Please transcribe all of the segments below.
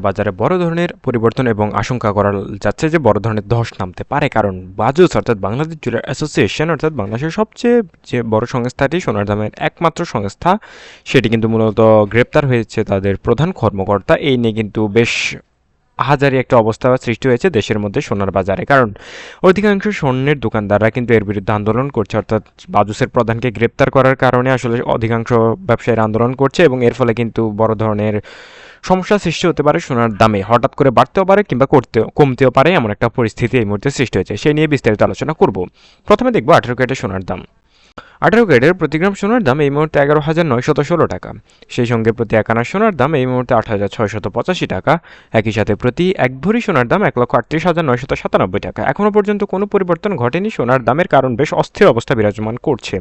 বাজারে বড় ধরনের পরিবর্তন এবং আশঙ্কা করা যাচ্ছে যে বড় ধরনের ধস নামতে পারে। কারণ বাজুস অর্থাৎ বাংলাদেশ জুয়েলার অ্যাসোসিয়েশন অর্থাৎ বাংলাদেশের সবচেয়ে যে বড় সংস্থাটি সোনার দামের একমাত্র সংস্থা, সেটি কিন্তু মূলত গ্রেপ্তার হয়েছে তাদের প্রধান কর্মকর্তা। এই নিয়ে কিন্তু বেশ হাজারি একটা অবস্থা সৃষ্টি হয়েছে দেশের মধ্যে সোনার বাজারে। কারণ অধিকাংশ স্বর্ণের দোকানদাররা কিন্তু এর বিরুদ্ধে আন্দোলন করছে, অর্থাৎ বাজুসের প্রধানকে গ্রেপ্তার করার কারণে আসলে অধিকাংশ ব্যবসায়ীরা আন্দোলন করছে এবং এর ফলে কিন্তু বড় ধরনের সমস্যা সৃষ্টি হতে পারে সোনার দামে। হঠাৎ করে বাড়তেও পারে কিংবা করতেও কমতেও পারে এমন একটা পরিস্থিতি এই মুহূর্তে সৃষ্টি হয়েছে। সেই নিয়ে বিস্তারিত আলোচনা করব। প্রথমে দেখব আঠেরো ক্যারেটের সোনার দাম। আঠারো ক্যারেটের প্রতি গ্রাম সোনার দাম এই মুহূর্তে এগারো হাজার নয়শত ষোলো টাকা। সেই সঙ্গে প্রতি এক আনা সোনার দাম এই মুহূর্তে আট হাজার ছয়শত পঁচাশি টাকা। একই সাথে প্রতি এক ভরি সোনার দাম এক লক্ষ আটত্রিশ হাজার নয়শত সাতানব্বই টাকা। এখনও পর্যন্ত কোনো পরিবর্তন ঘটেনি। সোনার দামের কারণ বেশ অস্থির অবস্থা বিরাজমান করছে।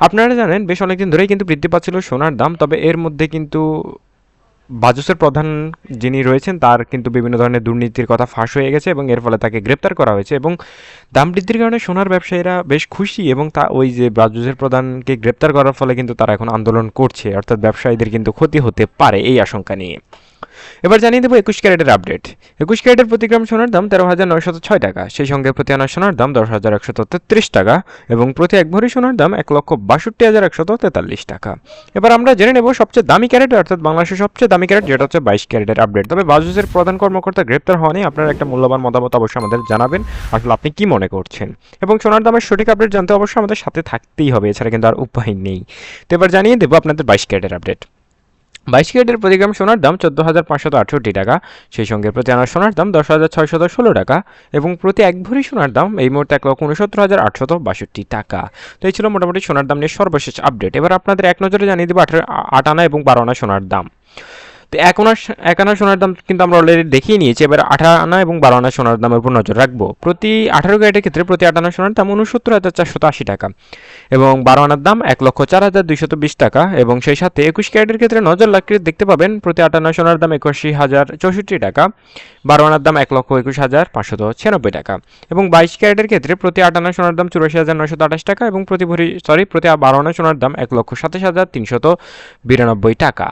আপনারা জানেন, বেশ অনেকদিন ধরেই কিন্তু বৃদ্ধি পাচ্ছিল সোনার দাম। তবে এর মধ্যে কিন্তু বাজুসের প্রধান যিনি রয়েছেন, তার কিন্তু বিভিন্ন ধরনের দুর্নীতির কথা ফাঁস হয়ে গেছে এবং এর ফলে তাকে গ্রেপ্তার করা হয়েছে এবং দাম বৃদ্ধির কারণে সোনার ব্যবসায়ীরা বেশ খুশি এবং তা ওই যে বাজুসের প্রধানকে গ্রেপ্তার করার ফলে কিন্তু তারা এখন আন্দোলন করছে। অর্থাৎ ব্যবসায়ীদের কিন্তু ক্ষতি হতে পারে এই আশঙ্কা নিয়ে। এবার জানিয়ে দেবো একুশ ক্যারেটের আপডেট একুশ ক্যারেটের প্রতি গ্রাম সোনার দাম তেরো হাজার নয়শত ছয় টাকা। সেই সঙ্গে প্রতি আনা সোনার দাম দশ হাজার একশত তেত্রিশ টাকা এবং প্রতি এক ভরি সোনার দাম এক লক্ষ বাষট্টি হাজার একশত তেতাল্লিশ টাকা। এবার আমরা জেনে নেব সবচেয়ে দামি ক্যারেট, অর্থাৎ বাংলাদেশের সবচেয়ে দামি ক্যারেট, যেটা হচ্ছে বাইশ ক্যারেটের আপডেট তবে বাজুসের প্রধান কর্মকর্তা গ্রেপ্তার হওয়ানি আপনার একটা মূল্যবান মতামত অবশ্যই আমাদের জানাবেন। আসলে আপনি কি মনে করছেন? এবং সোনার দামের সঠিক আপডেট জানতে অবশ্যই আমাদের সাথে থাকতেই হবে, এছাড়া কিন্তু আর উপায় নেই। তো এবার জানিয়ে দেবো আপনাদের বাইশ ক্যারেটের আপডেট বাইশ ক্যারেটের প্রতি গ্রাম সোনার দাম চোদ্দ হাজার পাঁচশত আটষট্টি টাকা। সেই সঙ্গে প্রতি আনার সোনার দাম দশ হাজার ছয়শত ষোলো টাকা এবং প্রতি এক ভরি সোনার দাম এই মুহূর্তে এক লক্ষ উনসত্তর হাজার আটশত বাষট্টি টাকা। তো এই ছিল মোটামুটি সোনার দাম নিয়ে সর্বশেষ আপডেট এবার আপনাদের এক নজরে জানিয়ে দেবো আট আনা এবং বারো আনা সোনার দাম। তো এক আনা এক আনা সোনার দাম কিন্তু আমরা অলরেডি দেখিয়ে নিয়েছি। এবার আঠারো আনা এবং বারো আনা সোনার দামের উপর নজর রাখব। প্রতি আঠারো ক্যারেটের ক্ষেত্রে প্রতি আট আনা সোনার দাম উনসত্তর হাজার চারশত আশি টাকা এবং বারো আনার দাম এক লক্ষ চার হাজার দুইশত বিশ টাকা এবং সেই সাথে একুশ ক্যারেটের ক্ষেত্রে নজর রাখলে দেখতে পাবেন, প্রতি আট আনা সোনার দাম একাশি হাজার চৌষট্টি টাকা বারো আনার দাম এক লক্ষ একুশ হাজার পাঁচশত ছিয়ানব্বই টাকা এবং বাইশ ক্যারেটের ক্ষেত্রে প্রতি আট আনা সোনার দাম চুরাশি হাজার নয়শত আঠাশ টাকা এবং প্রতি ভরি সরি প্রতি বারো আনা সোনার দাম এক লক্ষ সাতাশ হাজার তিনশত বিরানব্বই টাকা।